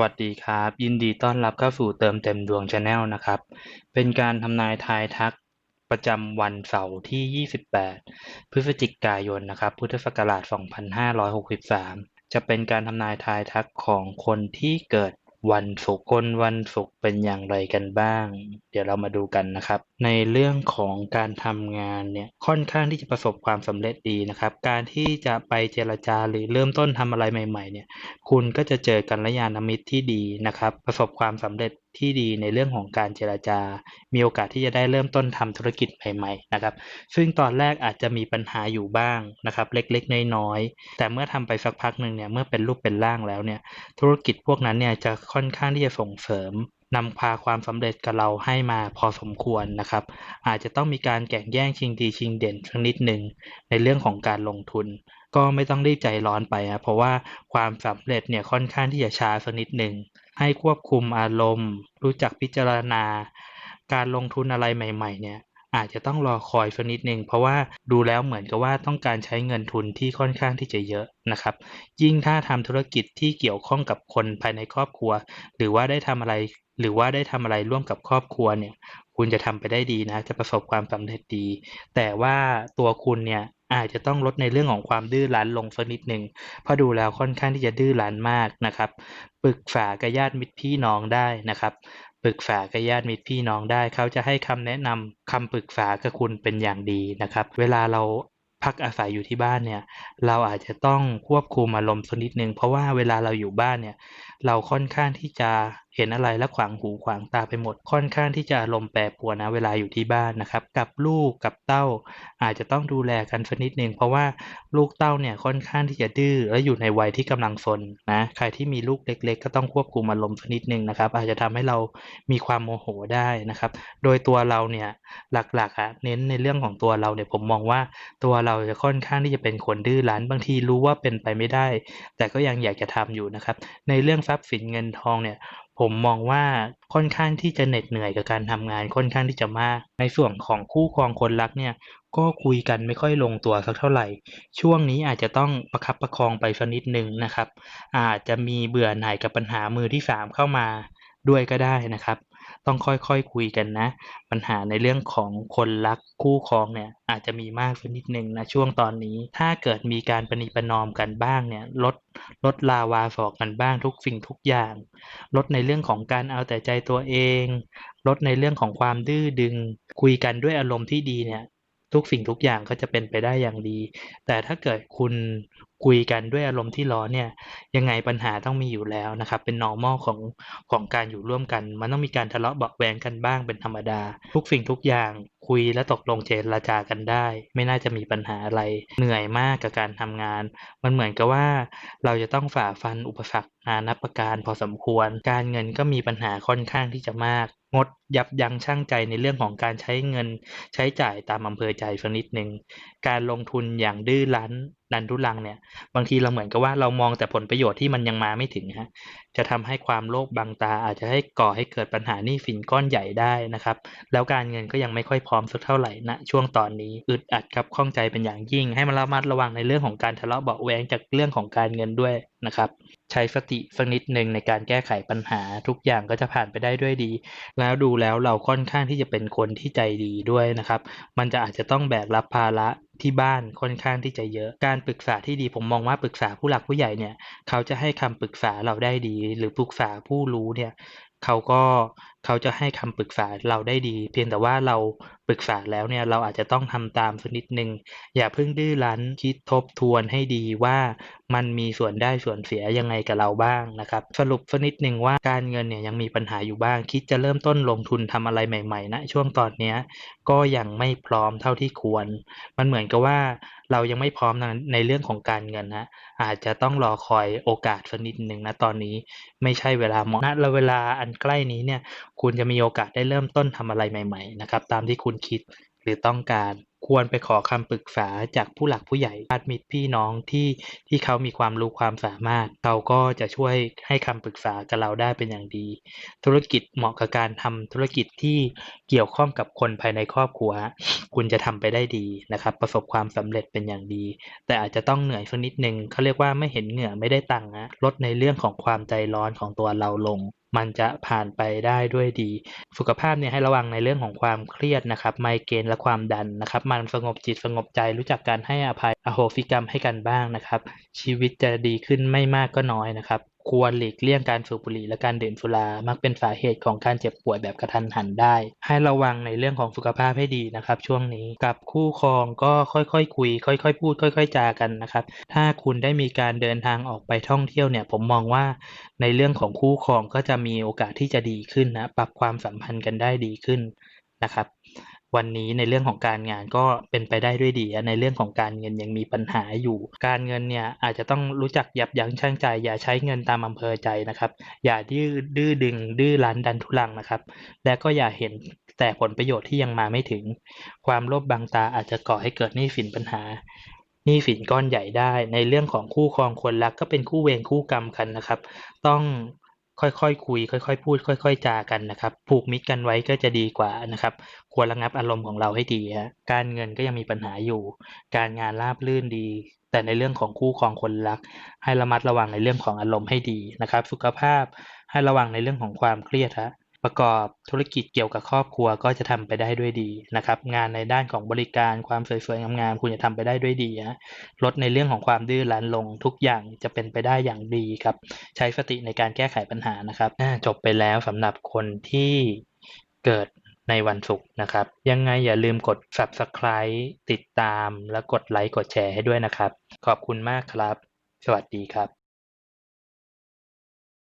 วัสดีครับ ยินดีต้อนรับเข้าสู่เติมเต็มดวงชาแนลนะครับ เป็นการทำนายทายทักประจำวันเสาร์ที่ 28 พฤศจิกายนนะครับ พุทธศักราช 2563 จะเป็นการทำนายทายทักของคนที่เกิดวันศุกร์คนวันศุกร์เป็นอย่างไรกันบ้าง เดี๋ยวเรามาดูกันนะครับ ในเรื่องของการทำงานเนี่ยค่อนข้างที่จะประสบความสำเร็จดีนะครับ การที่จะไปเจรจาหรือเริ่มต้นทำอะไรใหม่ๆเนี่ยคุณก็จะเจอกัลยาณมิตรที่ดีนะครับ ประสบความสำเร็จที่ดีในเรื่องของการเจรจา มีโอกาสที่จะได้เริ่มต้นทำธุรกิจใหม่ๆนะครับ ซึ่งตอนแรกอาจจะมีปัญหาอยู่บ้างนะครับ เล็กๆ น้อยๆ แต่เมื่อทำไปสักพักหนึ่งเนี่ย เมื่อเป็นรูปเป็นร่างแล้วเนี่ย ธุรกิจพวกนั้นเนี่ยจะค่อนข้างที่จะส่งเสริม นำพาความสำเร็จกับเราให้มาพอสมควรนะครับ อาจจะต้องมีการแข่งแย่งชิงดีชิงเด่นสักนิดหนึ่งในเรื่องของการลงทุน ก็ไม่ต้องรีบใจร้อนไปนะเพราะว่าความสำเร็จเนี่ยค่อนข้างที่จะช้าสักนิดหนึ่งให้ควบคุมอารมณ์ รู้จักพิจารณา การลงทุนอะไรใหม่ ๆ เนี่ย อาจจะต้องรอคอยสักนิดหนึ่งเพราะว่าดูแล้วเหมือนกับว่าต้องการใช้เงินทุนที่ค่อนข้างที่จะเยอะนะครับ ยิ่งถ้าทำธุรกิจที่เกี่ยวข้องกับคนภายในครอบครัว หรือว่าได้ทำอะไร หรือว่าได้ทำอะไรร่วมกับครอบครัวเนี่ยคุณจะทำไปได้ดีนะจะประสบความสำเร็จดี แต่ว่าตัวคุณเนี่ยอาจจะต้องลดในเรื่องของความดื้อรั้นลงสักนิดหนึ่งเพราะดูแล้วค่อนข้างที่จะดื้อรั้นมากนะครับ ปรึกษากับญาติมิตรพี่น้องได้นะครับ ปรึกษากับญาติมิตรพี่น้องได้ เขาจะให้คำแนะนำคำปรึกษากับคุณเป็นอย่างดีนะครับ เวลาเราพักอาศัยอยู่ที่บ้านเนี่ย เราอาจจะต้องควบคุมอารมณ์สักนิดหนึ่งเพราะว่าเวลาเราอยู่บ้านเนี่ย เราค่อนข้างที่จะ เห็นอะไรแล้วขวางหูขวางตาไปหมด ค่อนข้างที่จะอารมณ์แปรปรวนนะเวลาอยู่ที่บ้านนะครับ กับลูกกับเต้า อาจจะต้องดูแลกันสักนิดหนึ่งเพราะว่าลูกเต้าเนี่ยค่อนข้างที่จะดื้อและอยู่ในวัยที่กำลังซนนะใครที่มีลูกเล็ก ๆ ก็ต้องควบคุมอารมณ์สักนิดหนึ่งนะครับ อาจจะทำให้เรามีความโมโหได้นะครับ โดยตัวเราเนี่ยหลักๆอะเน้นในเรื่องของตัวเราเนี่ยผมมองว่าตัวเราจะค่อนข้างที่จะเป็นคนดื้อรั้นบางทีรู้ว่าเป็นไปไม่ได้ แต่ก็ยังอยากจะทำอยู่นะครับ ในเรื่องทรัพย์สินเงินทองเนี่ย ผมมองว่าค่อนข้างที่จะเหน็ดเหนื่อยกับการทำงานค่อนข้างที่จะมาก ในส่วนของคู่ครองคนรักเนี่ยก็คุยกันไม่ค่อยลงตัวสักเท่าไหร่ ช่วงนี้อาจจะต้องประคับประคองไปสักนิดหนึ่งนะครับ อาจจะมีเบื่อหน่ายกับปัญหามือที่สามเข้ามาด้วยก็ได้นะครับ ต้องค่อยๆคคุยกันนะ ปัญหาในเรื่องของคนรักคู่ครองเนี่ยอาจจะมีมากสักนิดหนึ่งนะช่วงตอนนี้ ถ้าเกิดมีการปณีประนอมกันบ้างเนี่ยลดลดลาวาสอกกันบ้างทุกสิ่งทุกอย่าง ลดในเรื่องของการเอาแต่ใจตัวเอง ลดในเรื่องของความดื้อดึง คุยกันด้วยอารมณ์ที่ดีเนี่ย ทุกสิ่งทุกอย่างก็จะเป็นไปได้อย่างดี แต่ถ้าเกิดคุณคุยกันด้วยอารมณ์ที่ร้อนเนี่ย ยังไงปัญหาต้องมีอยู่แล้วนะครับ เป็น normal ของของการอยู่ร่วมกัน มันต้องมีการทะเลาะเบาแวงกันบ้างเป็นธรรมดา ทุกสิ่งทุกอย่าง คุยและตกลงเจรจากันได้ ไม่น่าจะมีปัญหาอะไรเหนื่อยมากกับการทำงาน มันเหมือนกับว่า เราจะต้องฝ่าฟันอุปสรรคนานับประการพอสมควร การเงินก็มีปัญหาค่อนข้างที่จะมาก งดยับยั้งชั่งใจในเรื่องของการใช้เงิน ใช้จ่ายตามอำเภอใจสักนิดหนึ่งการลงทุนอย่างดื้อรั้นดันทุรังเนี่ย บางทีเราเหมือนกับว่าเรามองแต่ผลประโยชน์ที่มันยังมาไม่ถึงฮะจะทำให้ความโลภบังตาอาจจะให้ก่อให้เกิดปัญหานี้สินก้อนใหญ่ได้นะครับ แล้วการเงินก็ยังไม่ค่อยพร้อมสักเท่าไหร่ณช่วงตอนนี้อึดอัดครับข้องใจเป็นอย่างยิ่ง ให้มันระมัดระวังในเรื่องของการทะเลาะเบาแวงจากเรื่องของการเงินด้วยนะครับ ใช้สติสักนิดหนึ่งในการแก้ไขปัญหาทุกอย่างก็จะผ่านไปได้ด้วยดี แล้วดูแล้วเราค่อนข้างที่จะเป็นคนที่ใจดีด้วยนะครับ มันจะอาจจะต้องแบกรับภาระ ที่บ้านค่อนข้างที่จะเยอะ การปรึกษาที่ดีผมมองว่าปรึกษาผู้หลักผู้ใหญ่เนี่ย เขาจะให้คำปรึกษาเราได้ดี หรือปรึกษาผู้รู้เนี่ย เขาก็ เขาจะให้คำปรึกษาเราได้ดี เพียงแต่ว่าเราปรึกษาแล้วเนี่ยเราอาจจะต้องทำตามสักนิดหนึ่งอย่าเพิ่งดื้อรั้นคิดทบทวนให้ดีว่ามันมีส่วนได้ส่วนเสียยังไงกับเราบ้างนะครับ สรุปสักนิดหนึ่งว่าการเงินเนี่ยยังมีปัญหาอยู่บ้าง คิดจะเริ่มต้นลงทุนทำอะไรใหม่ๆณช่วงตอนนี้ก็ยังไม่พร้อมเท่าที่ควร มันเหมือนกับว่าเรายังไม่พร้อมในในเรื่องของการเงินนะอาจจะต้องรอคอยโอกาสสักนิดหนึ่งนะตอนนี้ ไม่ใช่เวลาเหมาะณเวลาอันใกล้นี้เนี่ยคุณจะมีโอกาสได้เริ่มต้นทำอะไรใหม่ๆนะครับตามที่คุณคิดหรือต้องการควรไปขอคำปรึกษาจากผู้หลักผู้ใหญ่ญาติมิตรพี่น้องที่ที่เขามีความรู้ความสามารถ เขาก็จะช่วยให้คำปรึกษากับเราได้เป็นอย่างดี ธุรกิจเหมาะกับการทำธุรกิจที่เกี่ยวข้องกับคนภายในครอบครัว คุณจะทำไปได้ดีนะครับ ประสบความสำเร็จเป็นอย่างดี แต่อาจจะต้องเหนื่อยสักนิดนึงเขาเรียกว่าไม่เห็นเหงื่อไม่ได้ตังค์นะลดในเรื่องของความใจร้อนของตัวเราลง มันจะผ่านไปได้ด้วยดี สุขภาพเนี่ยให้ระวังในเรื่องของความเครียดนะครับไมเกรนและความดันนะครับ มันสงบจิตสงบใจรู้จักการให้อภัยอโหสิกรรมให้กันบ้างนะครับ ชีวิตจะดีขึ้นไม่มากก็น้อยนะครับ ควรหลีกเลี่ยงการสูบบุหรี่และการดื่มสุรา มักเป็นสาเหตุของการเจ็บป่วยแบบกระทันหันได้ ให้ระวังในเรื่องของสุขภาพให้ดีนะครับ ช่วงนี้กับคู่ครองก็ค่อยๆคุย ค่อย ๆ พูด ค่อย ๆ จากันนะครับ ถ้าคุณได้มีการเดินทางออกไปท่องเที่ยวเนี่ย ผมมองว่าในเรื่องของคู่ครองก็จะมีโอกาสที่จะดีขึ้นนะ ปรับความสัมพันธ์กันได้ดีขึ้นนะครับ วันนี้ในเรื่องของการงานก็เป็นไปได้ด้วยดีในเรื่องของการเงินยังมีปัญหาอยู่ การเงินเนี่ยอาจจะต้องรู้จักยับยั้งชั่งใจ อย่าใช้เงินตามอำเภอใจนะครับ อย่าดื้อดื้อดึง ดื้อรั้นดันทุรังนะครับ และก็อย่าเห็นแต่ผลประโยชน์ที่ยังมาไม่ถึง ความโลภบังตาอาจจะก่อให้เกิดหนี้สินปัญหาหนี้สินก้อนใหญ่ได้ ในเรื่องของคู่ครองคนรักก็เป็นคู่เวรคู่กรรมกันนะครับ ต้อง ค่อยๆคุย ค่อย ๆ พูด ค่อย ๆ จากันนะครับ ผูกมิตรกันไว้ก็จะดีกว่านะครับ ควรระงับอารมณ์ของเราให้ดีฮะการเงินก็ยังมีปัญหาอยู่ การงานราบรื่นดี แต่ในเรื่องของคู่ครองคนรัก ให้ระมัดระวังในเรื่องของอารมณ์ให้ดีนะครับ สุขภาพให้ระวังในเรื่องของความเครียดฮะ ประกอบธุรกิจเกี่ยวกับครอบครัวก็จะทำไปได้ด้วยดีนะครับ งานในด้านของบริการความสวยๆงามๆคุณจะทำไปได้ด้วยดีฮะลดในเรื่องของความดื้อรั้นลงทุกอย่างจะเป็นไปได้อย่างดีครับ ใช้สติในการแก้ไขปัญหานะครับจบไปแล้วสำหรับคนที่เกิดในวันศุกร์นะครับ ยังไงอย่าลืมกด subscribe ติดตามและกดไลค์กดแชร์ให้ด้วยนะครับ ขอบคุณมากครับ สวัสดีครับ